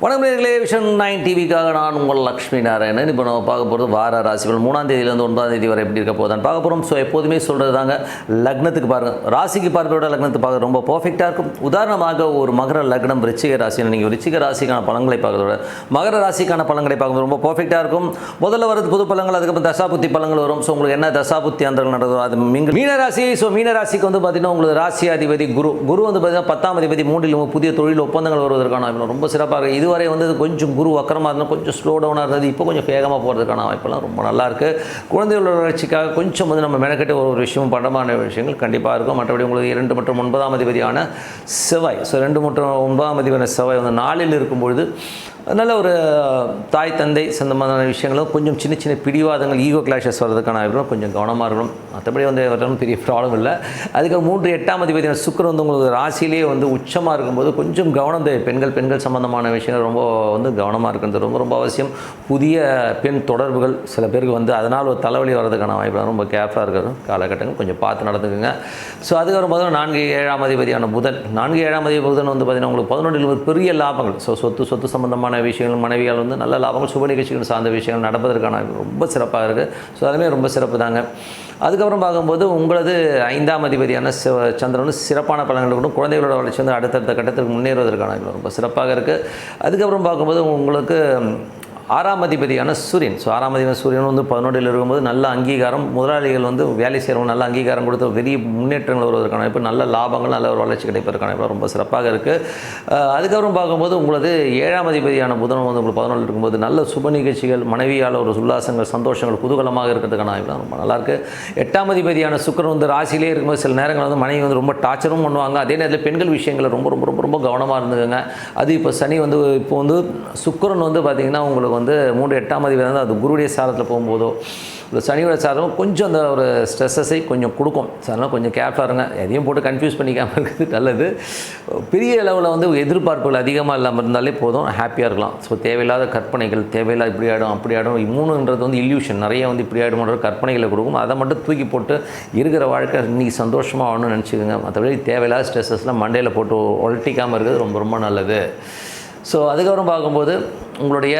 வணக்கம் நேர்களே vision nine டிவிக்காக நான் உங்கள் லக்ஷ்மி நாராயணன். இப்போ நம்ம பார்க்க போகிறது வார ராசிகள். மூணாம் தேதியிலேருந்து ஒன்பதாம் தேதி வரை எப்படி இருக்க போதான் பார்க்க போகிறோம் ஸோ எப்போதுமே சொல்கிறது தாங்க லக்னத்துக்கு பாருங்கள் ராசிக்கு பார்க்கிறோட லக்னத்துக்கு பார்க்க ரொம்ப பர்ஃபெக்டாக இருக்கும். உதாரணமாக ஒரு மகர லக்னம் ரிச்சிக ராசியில் நீங்கள் ரிச்சிக ராசிக்கான பழங்களை பார்க்கறதோட மகர ராசிக்கான பழங்களை பார்க்கும்போது ரொம்ப பர்ஃபெக்டாக இருக்கும். முதல்ல வரது புது பழங்கள் அதுக்கப்புறம் தசாபுத்தி பழங்கள் வரும். ஸோ உங்களுக்கு என்ன தசாபுத்தி அந்தர்கள் நடந்ததோ அது மீன் மீனராசி ஸோ மீனராசிக்கு வந்து பார்த்திங்கன்னா உங்களுக்கு ராசி அதிபதி குரு. குரு வந்து பார்த்தீங்கன்னா பத்தாம் அதிபதி மூன்றில் புதிய தொழில் ஒப்பந்தங்கள் வருவதற்கான ரொம்ப சிறப்பாக இது இதுவரை வந்து கொஞ்சம் குரு வக்கரமாக இருந்தால் கொஞ்சம் ஸ்லோ டவுனாக இருந்தது. இப்போ கொஞ்சம் வேகமாக போகிறதுக்கான வாய்ப்பெல்லாம் ரொம்ப நல்லா இருக்குது குழந்தைகளோட வளர்ச்சிக்காக கொஞ்சம் வந்து நம்ம மெனக்கெட்டு ஒரு ஒரு விஷயமும் பண்டமான விஷயங்கள் கண்டிப்பாக இருக்கும். மற்றபடி உங்களுக்கு இரண்டு மற்றும் ஒன்பதாம் அதிபதியான செவ்வாய். ஸோ ரெண்டு மற்றும் ஒன்பதாம் அதிபதியான செவ்வாய் வந்து நாளில் இருக்கும்பொழுது நல்ல ஒரு தாய் தந்தை சந்தமான விஷயங்களும் கொஞ்சம் சின்ன சின்ன பிடிவாதங்கள் ஈகோ கிளாஷஸ் வர்றதுக்கான வாய்ப்புகளும் கொஞ்சம் கவனமாக இருக்கணும். மற்றபடி வந்து வரணும் பெரிய ப்ராப்ளம் இல்லை. அதுக்கு மூன்று எட்டாம் அதிபதியான சுக்கரன் வந்து உங்களுக்கு ராசியிலேயே வந்து உச்சமாக இருக்கும்போது கொஞ்சம் கவனம் தேவை. பெண்கள் பெண்கள் சம்மந்தமான விஷயங்கள் ரொம்ப வந்து கவனமாக இருக்கிறது ரொம்ப ரொம்ப அவசியம். புதிய பெண் தொடர்புகள் சில பேருக்கு வந்து அதனால் ஒரு தலைவலி வர்றதுக்கான வாய்ப்பு ரொம்ப கேர்ஃபுல்லாக இருக்கிறது. காலகட்டங்கள் கொஞ்சம் பார்த்து நடந்துக்குங்க. ஸோ அதுக்கப்புறம் வரும்போது நான்கு ஏழாம் அதிபதியான புதன். நான்கு ஏழாம் அதிபதி புதன் வந்து பார்த்தீங்கன்னா உங்களுக்கு பதினொன்றில் ஒரு பெரிய லாபங்கள். ஸோ சொத்து சொத்து சம்பந்தமான விஷயங்கள் மனைவியால் வந்து நல்ல லாபங்கள் சுப நிகழ்ச்சிகள் சார்ந்த விஷயங்கள் நடப்பதற்கான ரொம்ப சிறப்பாக இருக்குது ஸோ அதுவுமே ரொம்ப சிறப்பு தாங்க. அதுக்கப்புறம் பார்க்கும்போது உங்களது ஐந்தாம் அதிபதியான சிவ- சந்திரன் சிறப்பான பலன்கள் கூட குழந்தைகளோட வளர்ச்சி வந்து அடுத்தடுத்த கட்டத்துக்கு முன்னேறுவதற்கான ரொம்ப சிறப்பாக இருக்குது அதுக்கப்புறம் பார்க்கும்போது உங்களுக்கு ஆறாம் அதிபதியான சூரியன். ஸோ ஆறாம் அதிபதி சூரியன் வந்து பதினொன்றில் இருக்கும்போது நல்ல அங்கீகாரம் முதலாளிகள் வந்து வேலை செய்கிறவங்க நல்ல அங்கீகாரம் கொடுத்து பெரிய முன்னேற்றங்கள் வருவதற்கான இப்போ நல்ல லாபங்கள் நல்ல ஒரு வளர்ச்சி கிடைப்பதற்கான இப்போ ரொம்ப சிறப்பாக இருக்குது அதுக்கப்புறம் பார்க்கும்போது உங்களது ஏழாம் அதிபதியான புதன் வந்து உங்களுக்கு பதினொன்றில் இருக்கும்போது நல்ல சுப நிகழ்ச்சிகள் மனைவியால் ஒரு உல்லாசங்கள் சந்தோஷங்கள் குதூகலமாக இருக்கிறதுக்கான வாய்ப்பு ரொம்ப நல்லாயிருக்கு எட்டாம் அதிபதியான சுக்கரன் வந்து ராசியிலே இருக்கும்போது சில நேரங்கள் வந்து மனைவி வந்து ரொம்ப டார்ச்சரும் பண்ணுவாங்க. அதே நேரத்தில் பெண்கள் விஷயங்களை ரொம்ப ரொம்ப ரொம்ப ரொம்ப கவனமாக இருந்துக்கங்க. அது இப்போ சனி வந்து இப்போ வந்து சுக்கரன் வந்து பார்த்திங்கன்னா உங்களுக்கு வந்து மூன்று எட்டாம் அதிபதி வந்து அது குருடைய சாரத்தில் போகும்போதோ இந்த சனியோட சாரம் கொஞ்சம் அந்த ஒரு ஸ்ட்ரெஸ்ஸஸை கொஞ்சம் கொடுக்கும். ஸோ அதனால் கொஞ்சம் கேர்ஃபுல்லாக இருங்க. எதையும் போட்டு கன்ஃபியூஸ் பண்ணிக்காமல் இருக்கிறது நல்லது. பெரிய அளவில் வந்து எதிர்பார்ப்புகள் அதிகமாக இல்லாமல் இருந்தாலே போதும். ஹாப்பியாக இருக்கலாம். ஸோ தேவையில்லாத கற்பனைகள் தேவையில்லாத இப்படி ஆகிடும் அப்படி ஆகிடும் மூணுன்றது வந்து இல்யூஷன் நிறைய வந்து இப்படி ஆகிடும்ன்ற கற்பனைகளை கொடுக்கும். அதை மட்டும் தூக்கி போட்டு இருக்கிற வாழ்க்கை இன்றைக்கி சந்தோஷமாக ஆகணும்னு நினச்சிக்கோங்க. மற்றபடி தேவையில்லாத ஸ்ட்ரெஸ்ஸஸ்லாம் மண்டையில் போட்டு ஒழட்டிக்காமல் இருக்கிறது ரொம்ப ரொம்ப நல்லது. ஸோ அதுக்கப்புறம் பார்க்கும்போது உங்களுடைய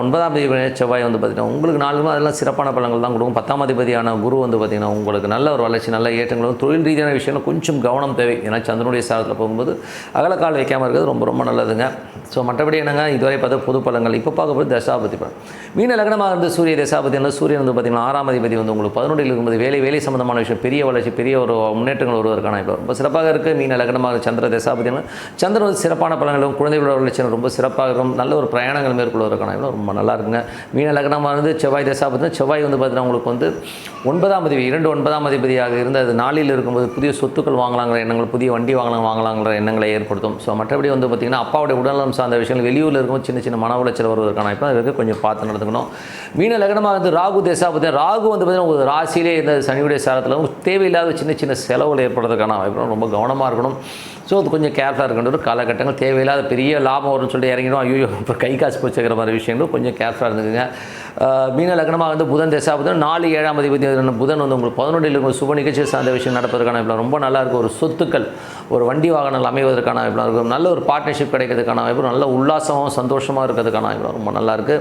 ஒன்பதாம் தேதி செவ்வாய் வந்து பார்த்திங்கன்னா உங்களுக்கு நாலுமே அதெல்லாம் சிறப்பான பலன்கள் தான் கொடுக்கும். பத்தாம் அதிபதியான குரு வந்து பார்த்திங்கன்னா உங்களுக்கு நல்ல ஒரு வளர்ச்சி நல்ல ஏற்றங்களும் தொழில் ரீதியான விஷயங்கள் கொஞ்சம் கவனம் தேவை. ஏன்னா சந்திரனுடைய சாரத்தில் போகும்போது அகலக்கால் வைக்காமல் இருக்கிறது ரொம்ப ரொம்ப நல்லதுங்க. ஸோ மற்றபடி என்னங்க? இதுவரை பார்த்தா பொது பலங்கள் இப்போ பார்க்கும்போது தசாபதி பலன். மீன லக்னமாக இருந்த சூரிய தசாபதி வந்து சூரியன் வந்து பார்த்திங்கன்னா ஆறாம் அதிபதி வந்து உங்களுக்கு பதினொன்றில் இருக்கும்போது வேலை வேலை சம்மந்தமான விஷயம் பெரிய வளர்ச்சி பெரிய ஒரு முன்னேற்றங்கள் வருவதற்கான இப்போ ரொம்ப சிறப்பாக இருக்குது மீன லக்னமாக சந்திர தசாபதி சந்திரன் வந்து சிறப்பான பலங்களும் குழந்தைகளோட வளர்ச்சி ரொம்ப சிறப்பாக இருக்கும் நல்ல ஒரு பிரயாணங்கள் மேற்கொள்வதற்கான வாய்ப்பு ரொம்ப நல்லா இருக்குங்க மீன லக்னமாக இருந்து செவ்வாய் தசாபதி செவ்வாய் வந்து பார்த்தீங்கன்னா உங்களுக்கு வந்து ஒன்பதாம் அதிபதி இரண்டு ஒன்பதாம் அதிபதியாக இருந்து அது நாளில் இருக்கும்போது புதிய சொத்துக்கள் வாங்கலாங்கிற எண்ணங்கள் புதிய வண்டி வாங்கலாம் வாங்கலாங்கிற எண்ணங்களை ஏற்படுத்தும். ஸோ மற்றபடி வந்து பார்த்திங்கன்னா அப்பாவுடைய உடல்நலம் சார்ந்த விஷயங்கள் வெளியூரில் இருக்கும் சின்ன சின்ன மன உளைச்சல் வருவதற்கான இப்போ இருக்குது கொஞ்சம் பார்த்து நடந்துக்கணும். மீன லக்னமாக வந்து ராகு தசாபதி ராகு வந்து பார்த்திங்கன்னா உங்களுக்கு ராசியிலே இந்த சனியுடைய சாரத்தில் தேவையில்லாத சின்ன சின்ன செலவுகள் ஏற்படுறதுக்கான வாய்ப்பு ரொம்ப கவனமாக இருக்கணும். ஸோ அது கொஞ்சம் கேர்ஃபுல்லாக இருக்கின்ற ஒரு காலகட்டங்கள் தேவையில்லாத பெரிய லாபம் வரும்னு சொல்லிட்டு இறங்கிடும். ஐயோ இப்போ கை காசு போச்சுக்கிற மாதிரி விஷயங்களும் கொஞ்சம் கேர்ஃபுல்லாக இருந்துக்குங்க. மீன லக்னமாக வந்து புதன் தசாபுதன் நாலு ஏழாம் அதிபதி புதன் வந்து உங்களுக்கு பதினொன்றில் இருக்கும் சுப நிகழ்ச்சி சார்ந்த விஷயம் நடப்பதற்கான இப்போ ரொம்ப நல்லா இருக்கும். ஒரு சொத்துக்கள் ஒரு வண்டி வாகனங்கள் அமைவதற்கான வாய்ப்பு இருக்கும் நல்ல ஒரு பார்ட்னர்ஷிப் கிடைக்கிறதுக்கான வாய்ப்பு நல்ல உல்லாசமாகவும் சந்தோஷமாக இருக்கிறதுக்கான வாய்ப்பு ரொம்ப நல்லாயிருக்கு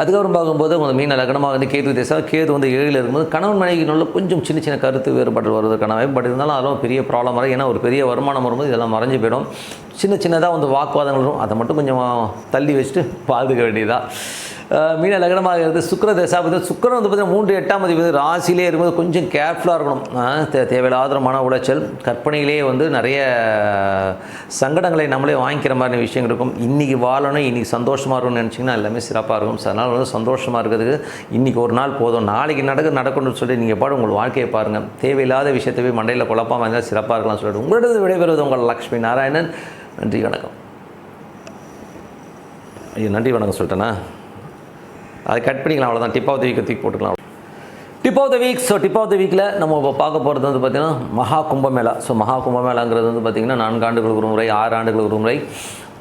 அதுக்கப்புறம் பார்க்கும்போது உங்கள் மீன லக்னமாக வந்து கேது தேசம். கேது வந்து ஏழில் இருக்கும்போது கணவன் மனைவிக்குள்ள கொஞ்சம் சின்ன சின்ன கருத்து வேறுபாடு வருவதற்கான வாய்ப்பு பட் இருந்தாலும் அதெல்லாம் பெரிய ப்ராப்ளம் வரும் ஏன்னா ஒரு பெரிய வருமானம் வரும்போது இதெல்லாம் மறைஞ்சு போயிடும். சின்ன சின்னதாக வந்து வாக்குவாதங்கள் வரும். அதை மட்டும் கொஞ்சம் தள்ளி வச்சுட்டு பாதுக்க வேண்டியதாக மீன லக்னமாக இருந்து சுக்கர தசாபதி சுக்கரன் வந்து பார்த்தீங்கன்னா மூன்று எட்டாம் அதிபதி ராசிலே இருக்கும்போது கொஞ்சம் கேர்ஃபுல்லாக இருக்கணும். தே தேவையில்லாத மன உளைச்சல் கற்பனையிலே வந்து நிறைய சங்கடங்களை நம்மளே வாங்கிக்கிற மாதிரி விஷயங்கள் இருக்கும். இன்றைக்கி வாழணும் இன்றைக்கி சந்தோஷமாக இருக்கணும்னு நினச்சிங்கன்னா எல்லாமே சிறப்பாக இருக்கும். ஸோ அதனால் வந்து சந்தோஷமாக இருக்கிறதுக்கு இன்றைக்கி ஒரு நாள் போதும். நாளைக்கு நடக்க நடக்கணும்னு சொல்லி நீங்கள் பாடு உங்கள் வாழ்க்கையை பாருங்கள் தேவையில்லாத விஷயத்தை போய் மண்டையில் குழப்பாமல் இருந்தால் சிறப்பாக இருக்கலாம் சொல்லிட்டு உங்களிடம் விடைபெறுவது உங்கள் லக்ஷ்மி நாராயணன். நன்றி வணக்கம். ஐயோ நன்றி வணக்கம் சொல்லிட்டேனா? அதை கட் பண்ணிக்கலாம் அவ்வளோதான் டிப் ஆஃப் த வீக்கை தூக்கி போட்டுக்கலாம். Tip of the week so tip of the வீக்கில் நம்ம இப்போ பார்க்க போகிறது வந்து பார்த்திங்கன்னா மகா கும்பமேளா. ஸோ மகா கும்பமேளாங்கிறது வந்து பார்த்திங்கன்னா நான்கு ஆண்டுகளுக்கு ஒரு முறை ஆறு ஆண்டுகளுக்கு ஒரு முறை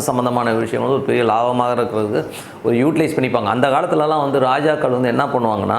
சம்மந்தமான விஷயம் வந்து ஒரு பெரிய லாபமாக இருக்கிறதுக்கு ஒரு யூட்டிலைஸ் பண்ணிப்பாங்க. அந்த காலத்துலலாம் வந்து ராஜாக்கள் வந்து என்ன பண்ணுவாங்கன்னா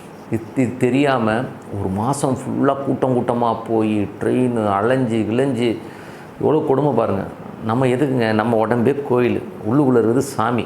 இது தெரியாமல் ஒரு மாதம் ஃபுல்லாக கூட்டம் கூட்டமாக போய் ட்ரெயின் அலைஞ்சு கிளைஞ்சு எவ்வளோ கொடுமை பாருங்கள் நம்ம எதுக்குங்க? நம்ம உடம்பே கோயில். உள்ளுக்குள்ளே இருக்குது சாமி.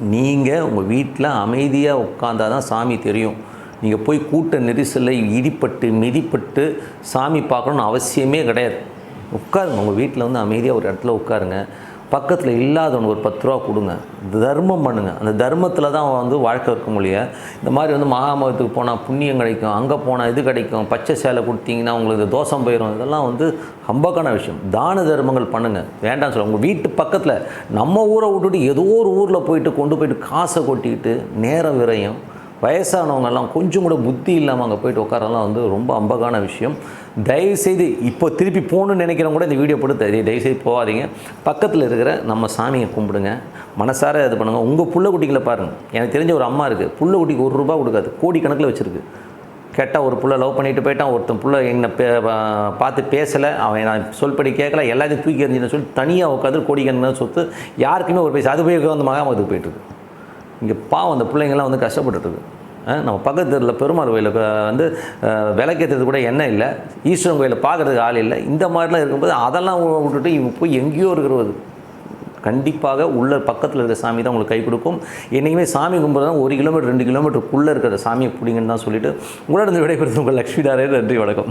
நீங்கள் உங்கள் வீட்டில் அமைதியாக உட்காந்தா தான் சாமி தெரியும். நீங்கள் போய் கூட்ட நெரிசலில் இடிப்பட்டு மிதிப்பட்டு சாமி பார்க்கணுன்னு அவசியமே கிடையாது. உட்காருங்க. உங்கள் வீட்டில் வந்து அமைதியாக ஒரு இடத்துல உட்காருங்க. பக்கத்தில் இல்லாதவனுக்கு ஒரு பத்து ரூபா கொடுங்க. தர்மம் பண்ணுங்க. அந்த தர்மத்தில் தான் வந்து வாழ்க்கை இருக்க முடியும் இந்த மாதிரி வந்து மகாமகத்துக்கு போனால் புண்ணியம் கிடைக்கும். அங்கே போனால் இது கிடைக்கும். பச்சை சேலை கொடுத்தீங்கன்னா உங்களுக்கு தோஷம் போயிடும் இதெல்லாம் வந்து ஹம்பக்கான விஷயம். தான தர்மங்கள் பண்ணுங்கள் வேண்டாம் சொல்ல. உங்கள் வீட்டு பக்கத்தில் நம்ம ஊரை விட்டுட்டு ஏதோ ஒரு ஊரில் போயிட்டு கொண்டு போயிட்டு காசை கொட்டிக்கிட்டு நேரம் விரையும் வயசானவங்கெல்லாம் கொஞ்சம் கூட புத்தி இல்லாமல் அங்கே போயிட்டு உட்காரலாம் வந்து ரொம்ப அம்பகான விஷயம். தயவுசெய்து இப்போ திருப்பி போகணுன்னு நினைக்கிறவங்க கூட இந்த வீடியோ போட்டு தயவுசெய்து போகாதீங்க. பக்கத்தில் இருக்கிற நம்ம சாமியை கும்பிடுங்க. மனசார இது பண்ணுங்கள் உங்கள் புள்ள குட்டிகளை பாருங்கள் எனக்கு தெரிஞ்ச ஒரு அம்மா இருக்குது புள்ள குட்டிக்கு ஒரு ரூபா கொடுக்காது. கோடி கணக்கில் வச்சுருக்கு. கேட்டால் ஒரு புள்ள லவ் பண்ணிட்டு போயிட்டான். ஒருத்தன் புள்ள என்னை பே பார்த்து பேசலை. அவன் நான் சொல்படி கேட்கல. எல்லாத்தையும் தூக்கி எறிஞ்சுன்னு சொல்லி தனியாக உட்காந்து கோடிக்கணக்கான சொத்து யாருக்குமே ஒரு பைசா. அது போய் வந்து மகாமத்துக்கு போயிட்டுருக்கு இங்கே பாவம் அந்த பிள்ளைங்கள்லாம் வந்து கஷ்டப்பட்டுருக்கு நம்ம பக்கத்து தெருவில் பெருமாள் கோயிலில் வந்து அஹ், விளக்கேற்றுறது கூட எண்ணெய் இல்லை. ஈஸ்வரன் கோயிலை பார்க்குறதுக்கு ஆள் இல்லை. இந்த மாதிரிலாம் இருக்கும்போது அதெல்லாம் விட்டுட்டு இவங்க போய் எங்கேயோ இருக்கிறது. கண்டிப்பாக உள்ள பக்கத்தில் இருக்கிற சாமி தான் உங்களுக்கு கை கொடுக்கும். என்றைக்குமே சாமி கும்பிட்றது தான் ஒரு கிலோமீட்டர் ரெண்டு கிலோமீட்டருக்குள்ளே இருக்கிற சாமியை பிடிங்கன்னு தான் சொல்லிவிட்டு உங்களிடம் விடைபெறுது உங்கள் லக்ஷ்மி தாரே நன்றி வணக்கம்.